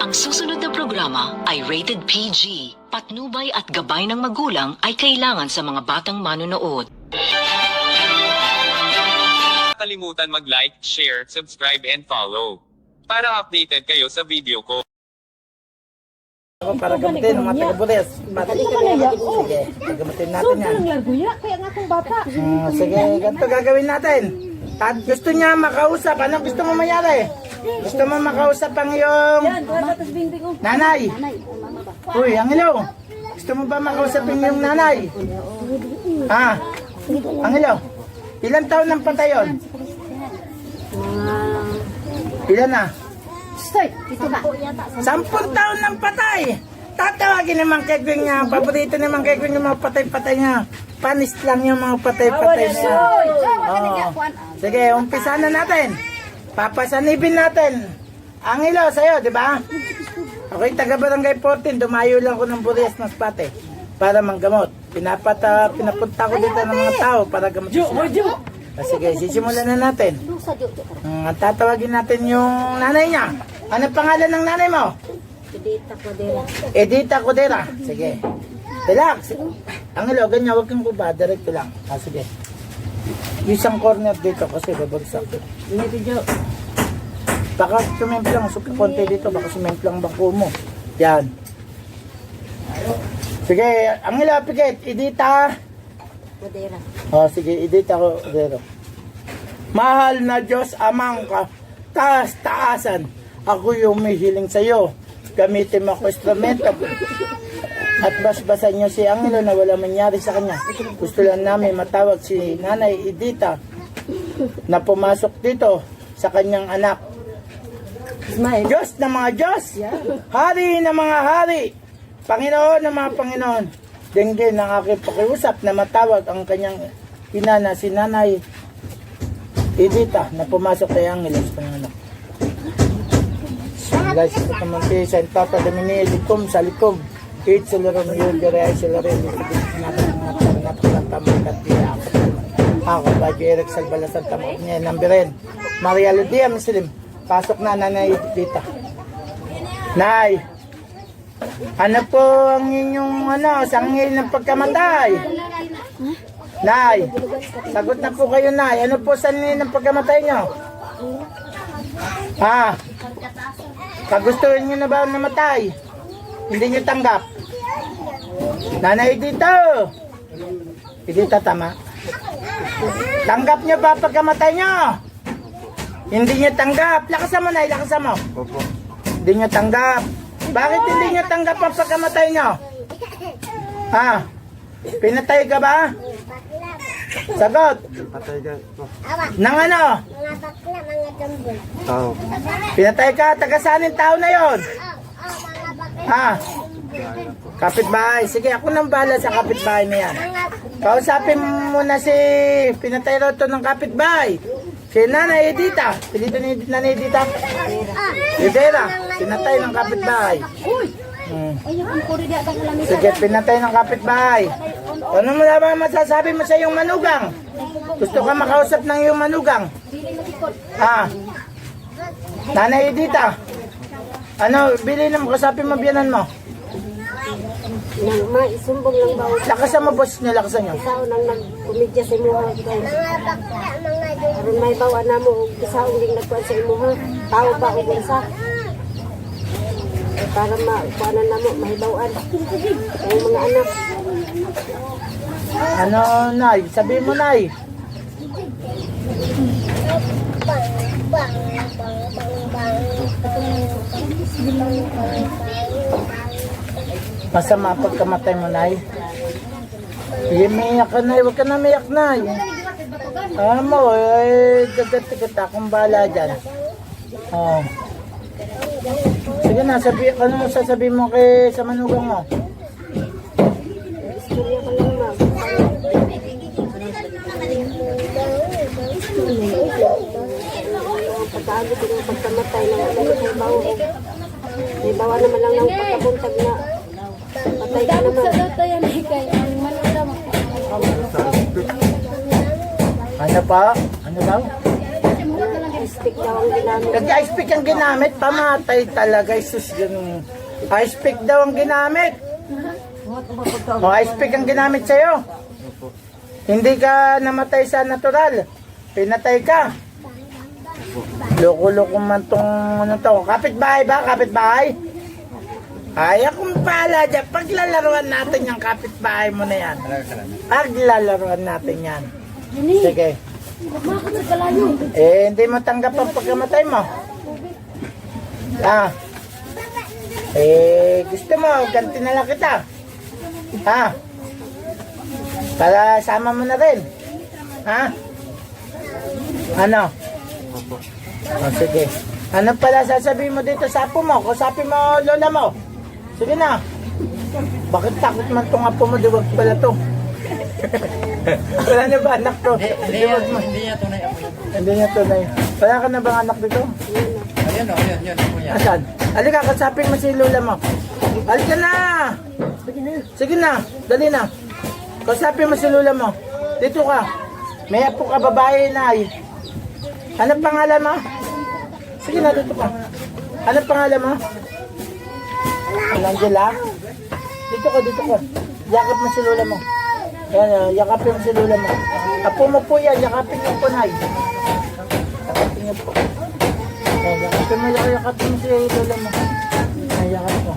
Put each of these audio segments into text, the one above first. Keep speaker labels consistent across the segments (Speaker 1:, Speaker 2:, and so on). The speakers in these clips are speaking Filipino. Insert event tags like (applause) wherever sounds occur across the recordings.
Speaker 1: Ang susunod na programa ay rated PG. Patnubay at gabay ng magulang ay kailangan sa mga batang manonood.
Speaker 2: kalimutan mag-like, share, subscribe and follow. Para updated kayo sa video ko.
Speaker 3: Ako para gamitin ng mga taga-bulis. Sige, gamitin natin yan.
Speaker 4: Ang larguya, kaya nga akong bata.
Speaker 3: Ah, sige, ganito gagawin natin. At gusto niya makausap. Ano gusto mo mayari? Gusto mo makausap ang iyong
Speaker 4: oh.
Speaker 3: nanay? Uy, Angelo. Gusto mo ba makausap ang iyong nanay? Ha? Angelo, ilan taon ng patay yun? Ilan na? Sampung taon ng patay. Tatawagin naman kay Gwen niya. Paborito naman kay Gwen yung mga patay-patay niya. Panis lang yung mga patay-patay niya. Oo. Sige, umpisa na natin. Papasanibin natin. Ang ilo sa'yo, di ba? Ako'y taga Barangay 14. Dumayo lang ko ng Burias ng Spate para manggamot. Pinapata, pinapunta ko dito ng mga tao para gamot sila. Ah, sige, sisimulan na natin. Hmm, at tatawagin natin yung nanay niya. Ano pangalan ng nanay mo?
Speaker 4: Dita ko din.
Speaker 3: Edita Codera. Sige. Relax. Ang ilo, ganyan, huwag kang kuba. Diretso lang. Ah, sige. Isang corner dito kasi babagsak.
Speaker 4: Ini video.
Speaker 3: Baka sumemplang, suki konti dito. Baka sumemplang bangko mo. Yan. Sige, ang ilo, pikit. Edita.
Speaker 4: Madera.
Speaker 3: Oh, sige, edita ko. Codera. Mahal na Diyos, amang ka. Taas, taasan. Ako yung may hiling sa'yo. Gamitin mo ako instrumento. At basbasan niyo si Angelo na wala mangyari sa kanya. Gusto lang namin matawag si Nanay Edita na pumasok dito sa kanyang anak.
Speaker 4: Smile.
Speaker 3: Diyos ng mga Diyos! Hari ng mga hari! Panginoon ng mga Panginoon! Dinggin ang aking pakiusap na matawag ang kanyang ina na si Nanay Edita na pumasok kay Angelo sa kanyang anak. Guys, ito naman si Saint Papa Domini Likom sa Likom. Eat sila rin yung gare sila rin. Yung ako ba Eric Salbalasan tamo niya nambirin Maria Ludia Muslim. Pasok na nanay dita Nay. Ano po ang inyong ano sangil ng pagkamatay? Nay. Sagot na po kayo Nay. Ano po sangil ng pagkamatay nyo? Ha? Kagustuhin nyo na ba namatay? Hindi nyo tanggap? Nanay dito! Dito tama. Tanggap nyo ba pagkamatay nyo? Hindi nyo tanggap. Lakasan mo na, lakasan mo. Hindi nyo tanggap. Bakit hindi nyo tanggap ang pagkamatay nyo? Ha? Pinatay ka ba? Sagot.
Speaker 5: Patay ka.
Speaker 3: Nang ano?
Speaker 6: Mga bakla, mga jambol.
Speaker 5: Tao.
Speaker 3: Pinatay ka, taga saan yung tao na yon?
Speaker 6: Bakla.
Speaker 3: Ha? Kapitbahay. Sige, ako nang bala sa kapitbahay na yan. Kausapin mo na si pinatay raw to ng kapitbahay. Si Nanay Edita. Pilito ni Nanay Edita. Edera. Pinatay ng kapitbahay. Hmm. Sige, pinatay ng kapitbahay. Ano mo na ba masasabi mo sa iyong manugang? Gusto ka makausap ng iyong manugang? Ah. Nanay Edita. Ano, bili na mo, kasapin mo biyanan mo.
Speaker 4: Nang maisumbong lang ba
Speaker 3: Lakasan mo, boss niya, lakasan niyo.
Speaker 4: Sao nang nagkumidya sa imuha. Aron may bawa na mo og isa ding nagkuan sa imuha. Tao ba og isa? Eh, para makuanan na mo mahibawan. Ang mga anak.
Speaker 3: Ano, Nay? Sabihin mo, Nay. Masama pagkamatay mo, Nay. Sige, miyak ka, Nay. Huwag ka na miyak, Nay. Alam mo, eh, dagat-dagat akong bala dyan. Oh. Sige na, sabi, ano sasabihin mo kay sa manugang mo?
Speaker 4: Istorya ka lang Ang pagkaagit ng pagkamatay ng ano may bawa. May bawa naman lang ng pagkabuntag na patay ka naman.
Speaker 3: Ano pa? Ano daw?
Speaker 4: Stick daw ang ginamit.
Speaker 3: Nag-ice pick ang ginamit, pamatay talaga, isus ganun. Ice pick daw ang ginamit. O, ice pick ang ginamit sa'yo. Hindi ka namatay sa natural. Pinatay ka. Loko-loko man tong ano to. Kapit-bahay ba? Kapit-bahay? Ay, akong pala dyan. Paglalaruan natin yung kapit-bahay mo na yan. Paglalaruan natin yan. Sige. Eh, hindi mo tanggap ang pagkamatay mo. Ah. Eh, gusto mo, ganti na lang kita. Ha? Para sama mo na rin. Ha? Ano? Oh, sige. Ano pala sasabihin mo dito sa apo mo? Kusapin mo lola mo. Sige na. Bakit takot man tong apo mo? Diwag pala to. (laughs) Wala na ba anak to?
Speaker 5: Hindi niya, hindi niya tunay yun.
Speaker 3: Hindi niya tunay. Wala ka na bang anak dito?
Speaker 5: Ayun o, yun, yun, ako yan.
Speaker 3: Asan? Halika, kasapin mo si Lola mo. Halika na! Sige na, dali na. Kasapin mo si Lola mo. Dito ka. May apo ka babae na ay. Ano pangalan mo? Sige na, dito ka. Ano pangalan mo? Angela? Dito ka, dito ka. Yakap mo si Lola mo. Yan, yan, yakapin mo si Lola mo. Apo mo po yan, yakapin niyo po, Nay. Yakapin niyo po. Yan, yakapin mo, yakapin mo si Lola mo. Yan, yakap mo.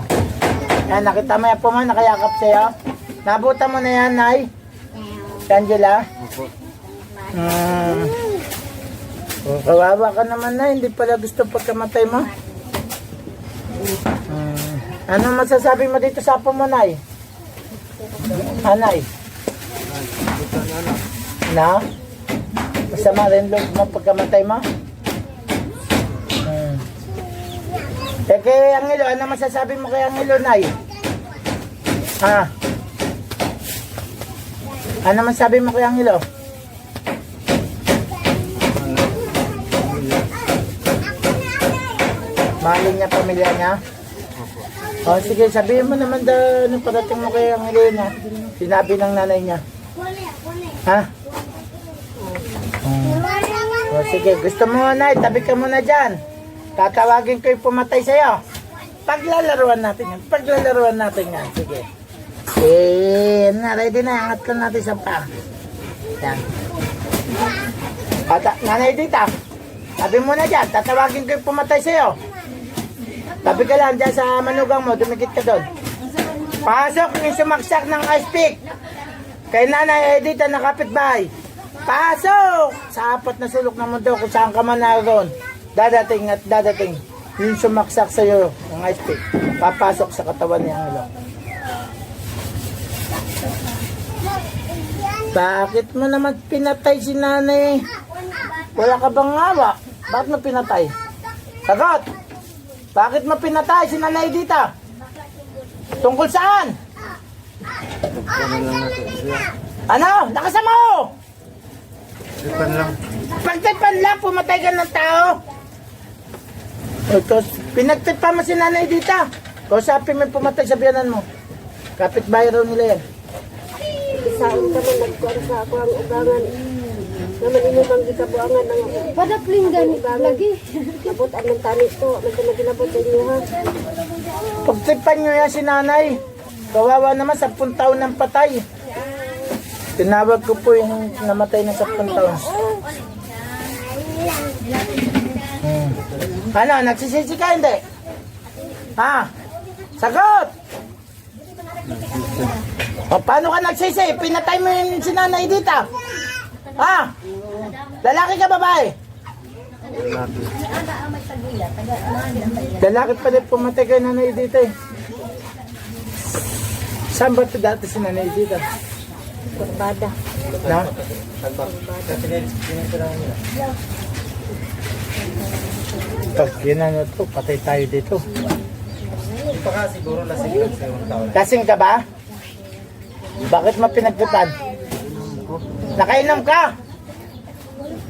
Speaker 3: Yan, nakita mo yan po mo, nakayakap sa'yo. Nabuta mo na yan, Nay. Si Angela. Hmm. Oh, kawawa ka naman na, hindi pala gusto pagkamatay mo. Hmm. Ano masasabi mo dito sa apo mo, Nay? Anay? Na? Masama rin loob mo pagkamatay mo? Hmm. Eh kay Angelo, ano masasabi mo kay Angelo, Nay? Ha? Ano masasabi mo kay Angelo? Mahalin niya pamilya niya? O sige, sabihin mo naman daw nung parating mo kay Angelina. Sinabi ng nanay niya. Ha? Hmm. O sige, gusto mo na, tabi ka muna dyan. Tatawagin ko yung pumatay sa'yo. Paglalaruan natin yan. Paglalaruan natin yan. Sige. Eh, na, ready na. Angat lang natin sa pa. Yan. Ata, nanay dita. Tabi mo na dyan. Tatawagin ko yung pumatay sa'yo. Tabi ka lang dyan sa manugang mo. Dumikit ka doon. Pasok yung sumaksak ng ice pick. Kay Nanay Edita na kapitbahay. Pasok! Sa apat na sulok ng mundo kung saan ka man naroon. Dadating at dadating. Yung sumaksak sa iyo ng ice pick. Papasok sa katawan ni Angelo. Bakit mo naman pinatay si nanay? Wala ka bang awa? Bakit mo pinatay? Sagot! Bakit mo pinatay si nanay Edita? Tungkol saan? Ano? Nakasama mo!
Speaker 5: Tripan lang.
Speaker 3: Pagtipan lang, pumatay ka ng tao. Ito, pinagtipan mo si nanay dita. Kausapin mo pumatay sa biyanan mo. Kapit bahay raw nila yan.
Speaker 4: Isaon ka man nagkuhan sa ako ang ugangan. Naman ino bang gikabuangan ng
Speaker 6: Padapling gani lagi.
Speaker 4: labot ang tanis to. Ano na ginabot sa inyo ha?
Speaker 3: Pagtipan nyo yan si nanay. Kawawa naman, 10 taon ng patay. Tinawag ko po yung namatay na 10 taon. Hmm. Ano, nagsisisi ka hindi? Ha? Sagot! O, paano ka nagsisi? Pinatay mo yung sinanay dito. Ha? Lalaki ka babae? Lalaki pa rin pumatay kay nanay dito eh. Saan ba ito dati si nanay dito?
Speaker 4: Kurbada.
Speaker 3: Na? Pag yun ano to, patay tayo dito.
Speaker 5: Baka siguro lasing lang sa yung taon.
Speaker 3: Lasing ka ba? Bakit mo pinagputan? Nakainom ka?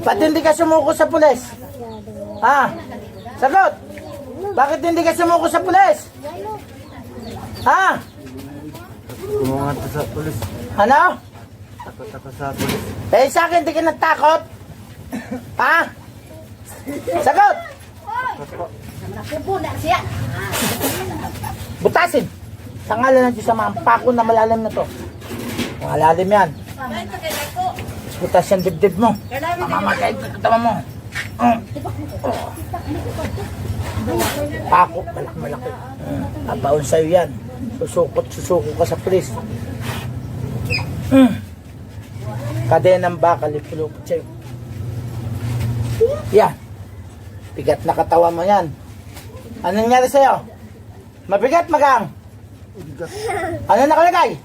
Speaker 3: Ba't hindi ka sumuko sa pulis? Ha? Sagot! Bakit hindi ka sumuko sa pulis? Ha?
Speaker 5: Kumungat sa polis.
Speaker 3: Ano?
Speaker 5: Takot ako sa polis.
Speaker 3: Eh sa akin, hindi ka natakot? ha? Sagot! Butasin! Sa ngalan ng Diyos Ama, ang pako na malalim na to. Malalim yan. Butas yung dibdib mo. Mamamatay ka katawan mo. Mm. Oh. Pako, malaki malaki. Mm. Papaon sa'yo yan. Susukot, susuko ka sa pulis. Mm. Kadenang baka, lipulupot sa'yo. Yan. Bigat na katawan mo yan. Ano nangyari sa'yo? Mabigat, magang. Ano nakalagay?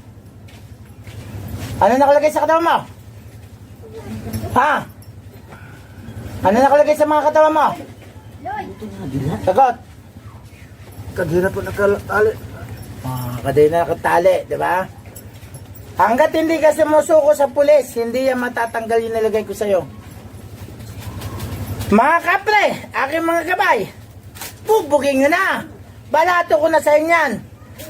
Speaker 3: Ano nakalagay sa katawan mo? Ha? Ano nakalagay sa mga katawan mo? Sagot.
Speaker 5: Kadina po nakatali.
Speaker 3: Ah, kadena nakatali, di ba? Hanggat hindi ka sumusuko sa pulis, hindi yan matatanggal yung nilagay ko sa'yo. Mga kapre, aking mga gabay, bubugin nyo na. Balato ko na sa inyan.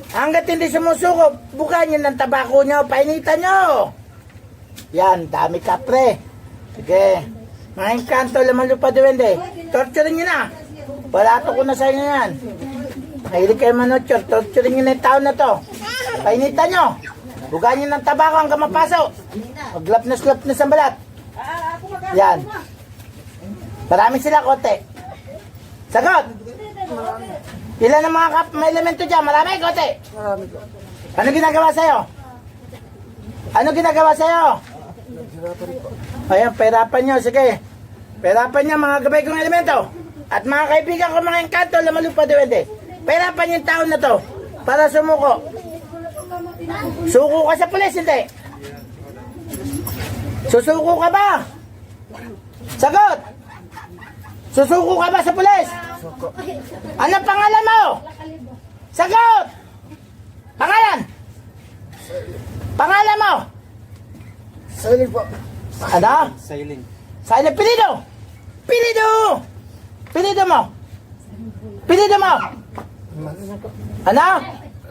Speaker 3: Hanggat hindi sumusuko, bukan nyo ng tabako nyo, painitan nyo. Yan, dami kapre. Sige. Mga engkanto, laman lupa duwende. Torturin nyo na. Balato ko na sa inyo yan. Mahilig kayo manotyor, torturin nyo na yung tao na to. Painitan nyo. Bugan nyo ng tabako hanggang mapasok. Maglapnas-lapnas ang balat. Yan. Marami sila kote. Sagot! Ilan ang mga kap may elemento dyan? Marami kote.
Speaker 5: Marami.
Speaker 3: Ano ginagawa sa'yo? Ano ginagawa sa'yo? Ayan, perapan nyo. Sige. Perapan nyo mga gabay kong elemento. At mga kaibigan ko mga engkanto, lamalupa duwende. Perapan yung tao na to para sumuko. Suko ka sa pulis, hindi. Susuko ka ba? Sagot! Susuko ka ba sa pulis? Ano pangalan mo? Sagot! Pangalan? Pangalan mo?
Speaker 5: Sailing po.
Speaker 3: Ano?
Speaker 5: Sailing.
Speaker 3: Silent pilido! Pilido! Pilido mo! Pilido mo! Ano?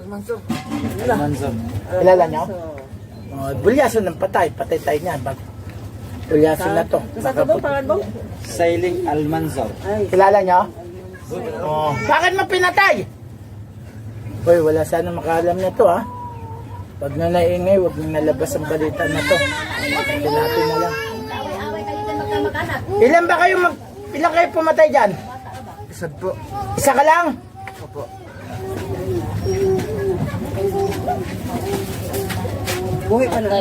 Speaker 5: Mansur. Mansur.
Speaker 3: Kilala niyo? Oh, bulyaso ng patay. Patay tayo niyan. Bag bulyaso na to. Baka put-
Speaker 5: Sailing Almanzor.
Speaker 3: Kilala niyo? Oh. Bakit mo pinatay? Hoy, wala sana makaalam na to ha. Wag na naingay, wag na nalabas ang balita na to. Pinatay na lang. Ilan ba kayo mag... Ilan kayo pumatay dyan?
Speaker 5: Isad po.
Speaker 3: Isa ka lang?
Speaker 5: Opo. Buhay pa na.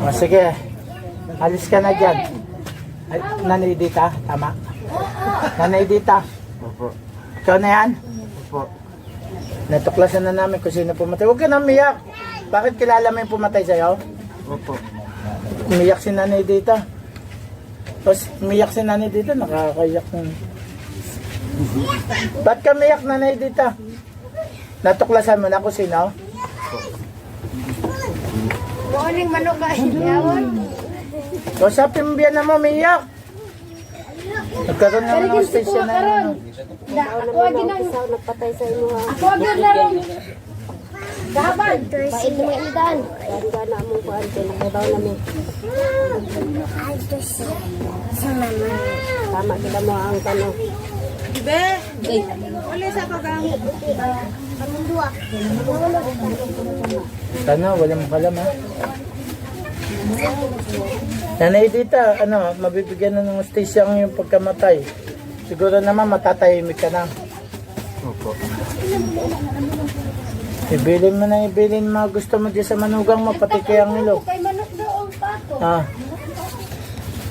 Speaker 3: O sige. Alis ka na dyan. Ay, Nanay Dita, tama? Nanay Dita,
Speaker 5: Opo.
Speaker 3: ikaw na yan?
Speaker 5: Opo.
Speaker 3: Natuklasan na namin kung sino pumatay. Huwag ka na umiyak. Bakit kilala mo yung pumatay sa'yo?
Speaker 5: Opo.
Speaker 3: Umiyak si Nanay Dita. Tapos umiyak si Nanay Dita, nakakayak nun. Ba't ka umiyak Nanay Dita? Natuklasan mo na kung sino?
Speaker 6: Morning manok ka. Yawan.
Speaker 3: Kausapin mo biyan na mo, umiyak. Nagkaroon naman ng station na yun. ano.
Speaker 6: Ako agin ang
Speaker 4: Isa nagpatay sa inyo
Speaker 6: ako agin na ron. Gahaban. Bait mo yung idan.
Speaker 4: Ganda na mong kuhan din. Nakabaw namin. Tama sila mo ang tanong.
Speaker 3: Sana, walang makalam ha. Nanay Dita, ano, mabibigyan na ng station yung pagkamatay. Siguro naman matatahimik ka na.
Speaker 5: Opo.
Speaker 3: Ibilin mo na ibilin mga gusto mo dyan sa manugang mo, pati kay ang ilog.
Speaker 6: Kay manok ang pato.
Speaker 3: Ah,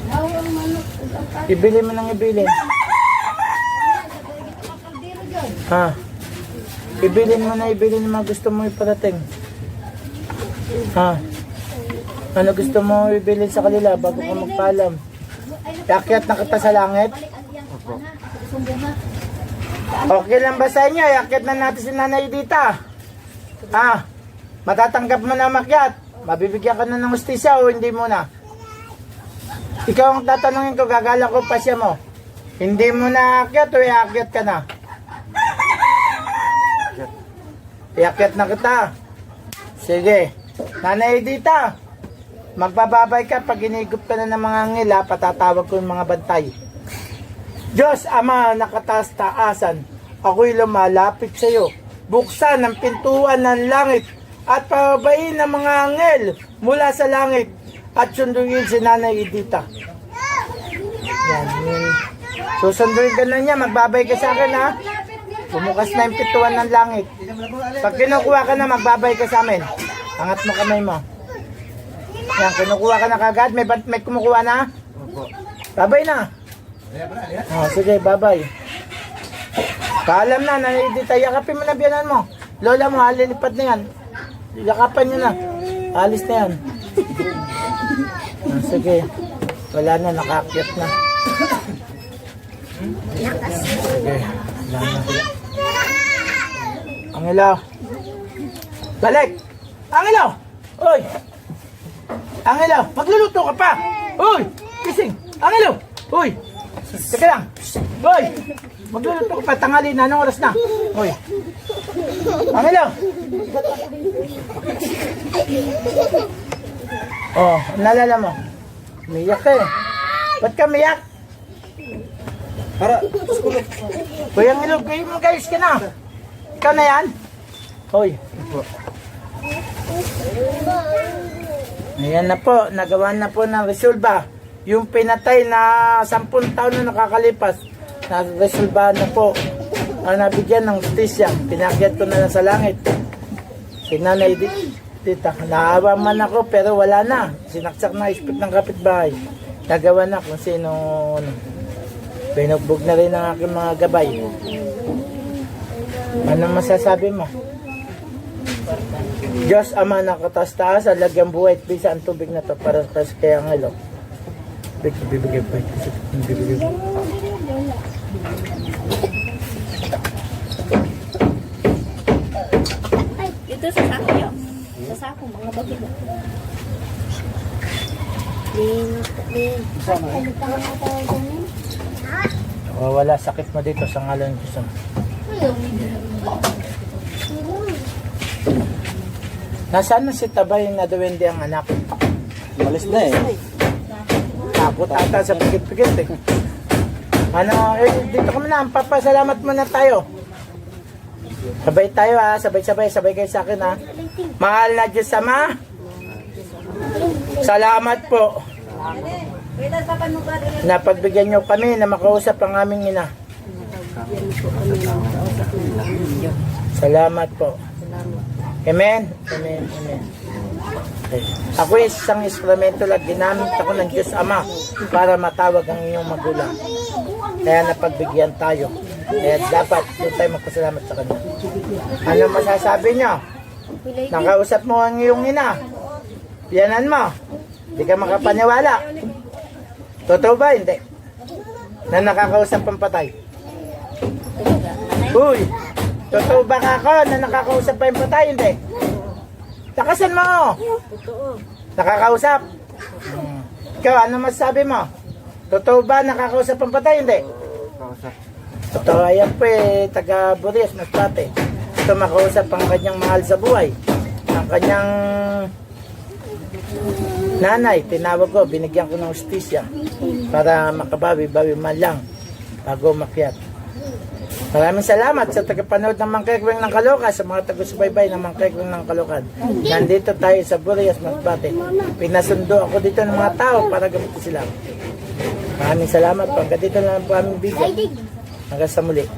Speaker 6: Aw ang manok. Ang pato.
Speaker 3: ibilin mo nang ibilin. Ha? Ibilin mo na ibilin mga gusto mo iparating. Ha? Ano gusto mo ibilin sa kanila bago ka magpaalam? Iakyat na kita sa langit? Okay lang ba sa inyo? Iakyat na natin si Nanay Dita. Ha? Matatanggap mo na makyat? Mabibigyan ka na ng ustisya o hindi mo na? Ikaw ang tatanungin ko, gagala ko pa siya mo. Hindi mo na aakyat o iakyat ka na? Iakyat na kita. Sige. Nanay Dita, Magbababay ka pag inigop ka na ng mga ngila, patatawag ko yung mga bantay. Diyos, Ama, nakataas taasan, ako'y lumalapit sa iyo. Buksan ang pintuan ng langit at pababain ng mga angel mula sa langit at sunduin si Nanay Edita. Yan, yun. Susunduin ka na niya, magbabay ka sa akin ha. Bumukas na yung pintuan ng langit. Pag kinukuha ka na, magbabay ka sa amin. Angat mo kamay mo. Yan, kinukuha ka na kagad. May, bat- may kumukuha na? Babay na. Oh, sige, babay. Paalam na, nanidita. Yakapin mo na biyanan mo. Lola mo, halilipad na yan. Yakapan nyo na. Alis na yan. (laughs) Ah, sige. Wala na, nakakyat na. Sige, wala na. Angelo. Balik! Angelo! Oy! Angelo, magluluto ka pa! Uy! Kising! Angelo! Uy! Teka lang! Uy! Magluluto ka pa, tangali na, anong oras na? Uy! Angelo! Oh, nalala mo? Umiyak ka eh. Ba't ka umiyak?
Speaker 5: Para,
Speaker 3: Kuya Angelo, kayo mag-ayos ka na. Ikaw na yan? Hoy. Ayan na po, nagawa na po ng resolba. Yung pinatay na 10 taon na nakakalipas, na-resolba na po. Ang nabigyan ng justisya, pinakyat ko na lang sa langit. Si Nanay Tita, naawa man ako pero wala na. Sinaksak na ispit ng kapitbahay. Nagawa na kung sino ano. Pinugbog na rin ang aking mga gabay. Ano masasabi mo? Diyos Ama ng kataas-taas, lagyan buhay at bisa ang tubig na to para sa kaya ng ilo. Bibigay pa. Bibigay pa.
Speaker 6: Ito sa sako yun. Sa sako, mga bagay.
Speaker 3: Wala sakit mo dito sa ngalan ng Diyos. Nasaan na si Tabay na duwende ang anak?
Speaker 5: malis na eh.
Speaker 3: Takot ata sa pigit-pigit eh. Ano, eh, dito kami na, papasalamat muna tayo. Sabay tayo ha, sabay-sabay, sabay kayo sa akin ha. Mahal na Diyos Ama. Salamat po. Napagbigyan nyo kami na makausap ang aming ina. Salamat po. Amen. Amen. Amen. Ako ay isang instrumento lang. Ginamit ako ng Diyos Ama para matawag ang inyong magulang. Kaya napagbigyan tayo. Kaya dapat doon tayo magpasalamat sa Kanya. Ano masasabi nyo? Nakausap mo ang iyong ina. Yanan mo. Hindi ka makapaniwala. Totoo ba? Hindi. Na nakakausap ang patay. Uy! Totoo ba ka ako na nakakausap pa yung patay? Hindi. Takasan mo! Nakakausap? Hmm. Ikaw, ano masasabi mo? Totoo ba nakakausap ang patay? Hindi. Totoo, ayan po eh, taga Burias, Masbate. Ito makausap ang kanyang mahal sa buhay. Ang kanyang nanay, tinawag ko, binigyan ko ng ustisya para makabawi-bawi man lang bago makyat. Maraming salamat sa tagapanood ng Mangkekweng ng Kalokan, sa mga taga-subaybay ng Mangkekweng ng Kalokan. Nandito tayo sa Burias, Masbate. Pinasundo ako dito ng mga tao para gamitin sila. Maraming salamat. Hanggang dito na lang po aming video. Hanggang sa muli.